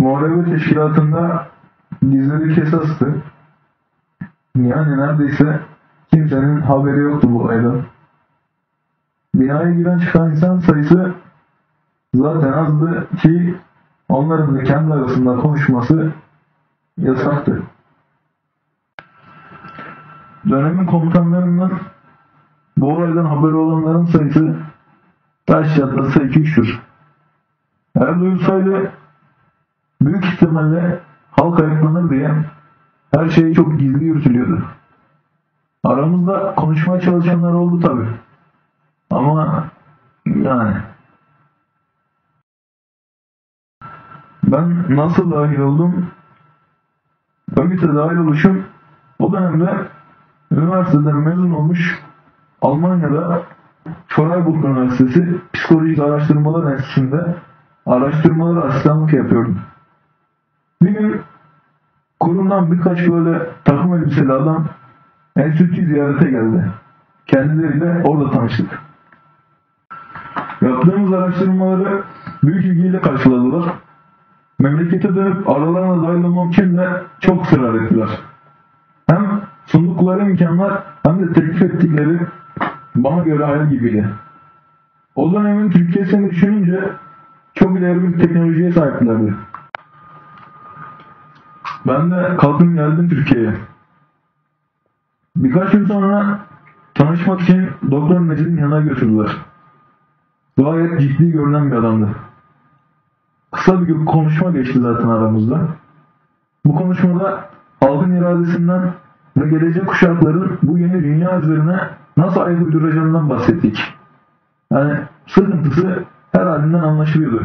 Muharebe teşkilatında gizli bir kesastı. Yani neredeyse kimsenin haberi yoktu bu olaydan. Binaya giren çıkan insan sayısı zaten azdı ki onların da kendi arasında konuşması yasaktı. Dönemin komutanlarından bu olaydan haberi olanların sayısı taş çatlasa 2-3'tür. Eğer duyulsaydı büyük ihtimalle halk ayaklanır diye her şey çok gizli yürütülüyordu. Aramızda konuşmaya çalışanlar oldu tabi. Ama yani ben nasıl dahil oldum? Örgüte dahil oluşum o dönemde üniversiteden mezun olmuş Almanya'da Freiburg Üniversitesi Psikolojik Araştırmalar Enstitüsü'nde araştırmalar asistanlık yapıyordum. Bir gün kurumdan birkaç böyle takım elbiseli adam enstitüyü ziyarete geldi. Kendileriyle orada tanıştık. Yaptığımız araştırmaları büyük ilgiyle karşıladılar. Memlekete dönüp aralarına dahil olmam de çok ısrar ettiler. Hem sundukları imkanlar hem de teklif ettikleri bana göre hayal gibiydi. O dönemin Türkiye'sini düşününce çok ileri bir teknolojiye sahiplerdi. Ben de kalktım geldim Türkiye'ye. Birkaç gün sonra tanışmak için Doktor Mecid'in yanına götürdüler. Gayet ciddi görünen bir adamdı. Kısa bir konuşma geçti zaten aramızda. Bu konuşmada halkın iradesinden ve gelecek kuşakların bu yeni dünya üzerine nasıl ayak uyduracağından bahsettik. Yani sıkıntısı her halinden anlaşılıyordu.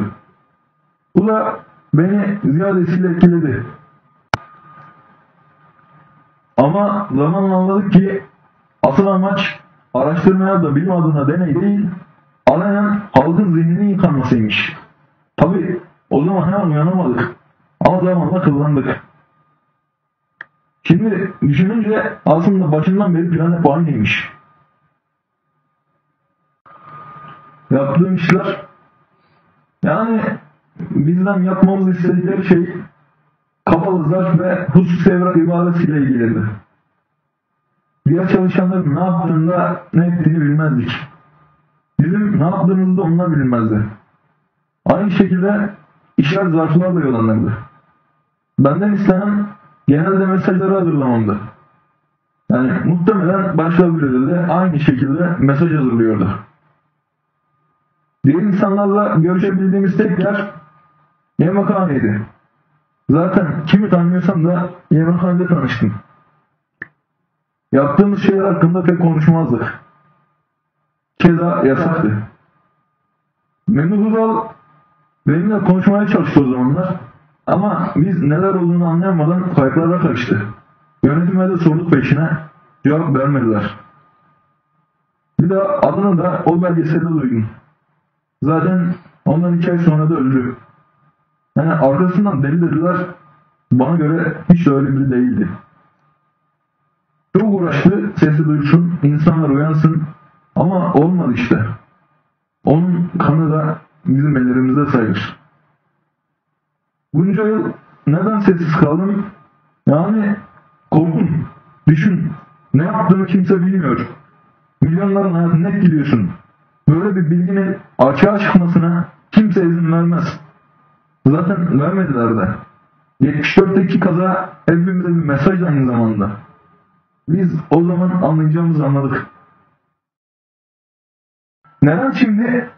Bu da beni ziyadesiyle etkiledi. Ama zamanla anladık ki asıl amaç araştırmaya da bilim adına deney değil, alenen halkın zihninin yıkanmasıymış. Tabi o zaman hemen uyanamadık. Ama zamanla kıllandık. Şimdi düşününce aslında başından beri plan hep aynıymış. Yaptığım işler yani bizden yapmamızı istedikleri şey kapalı zarf ve husus evrak ibadetiyle ilgiliydi. Diğer çalışanların ne yaptığını da ne ettiğini bilmezdik. Bizim ne yaptığımızı da onlar bilmezdi. Aynı şekilde işler zarflarla yollanırdı. Benden istenen genelde mesajları hazırlamamdı. Yani muhtemelen başka birileri de aynı şekilde mesaj hazırlıyordu. Diğer insanlarla görüşebildiğimiz tek yer yemekhaneydi. Zaten kimi tanıyorsam da yemekhanede tanıştım. Yaptığımız şeyler hakkında pek konuşmazdık. Keza yasaktı. Memnun Uzal benimle konuşmaya çalıştı o zamanlar. Ama biz neler olduğunu anlayamadan kayıplara karıştı. Yönetime de sorduk peşine. Cevap vermediler. Bir de adını da o belgeselde duydum. Zaten ondan iki ay sonra da öldü. Yani arkasından deli dediler. Bana göre hiç öyle biri değildi. Çok uğraştı, sesi duysun, insanlar uyansın ama olmadı işte. Onun kanı da bizim ellerimizde sayılır. Bunca yıl neden sessiz kaldım? Yani korkun, düşün. Ne yaptığını kimse bilmiyor. Milyonların hayatını etkiliyorsun. Böyle bir bilginin açığa çıkmasına kimse izin vermez. Zaten vermediler de. 74'teki kaza hepimize bir mesaj aynı zamanda. Biz o zaman anlayacağımızı anladık. Neden şimdi?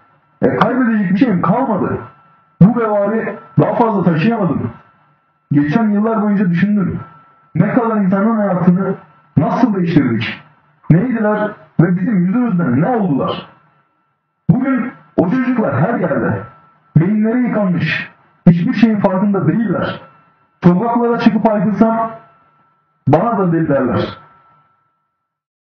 E, kaybedecek bir şeyim kalmadı. Bu vebali daha fazla taşıyamadım. Geçen yıllar boyunca düşündüm. Ne kadar insanın hayatını nasıl değiştirdik? Neydiler ve bizim yüzümüzden ne oldular? Bugün o çocuklar her yerde. Beyinleri yıkanmış. Hiçbir şeyin farkında değiller. Sokaklara çıkıp aykırsam bana da deli derler.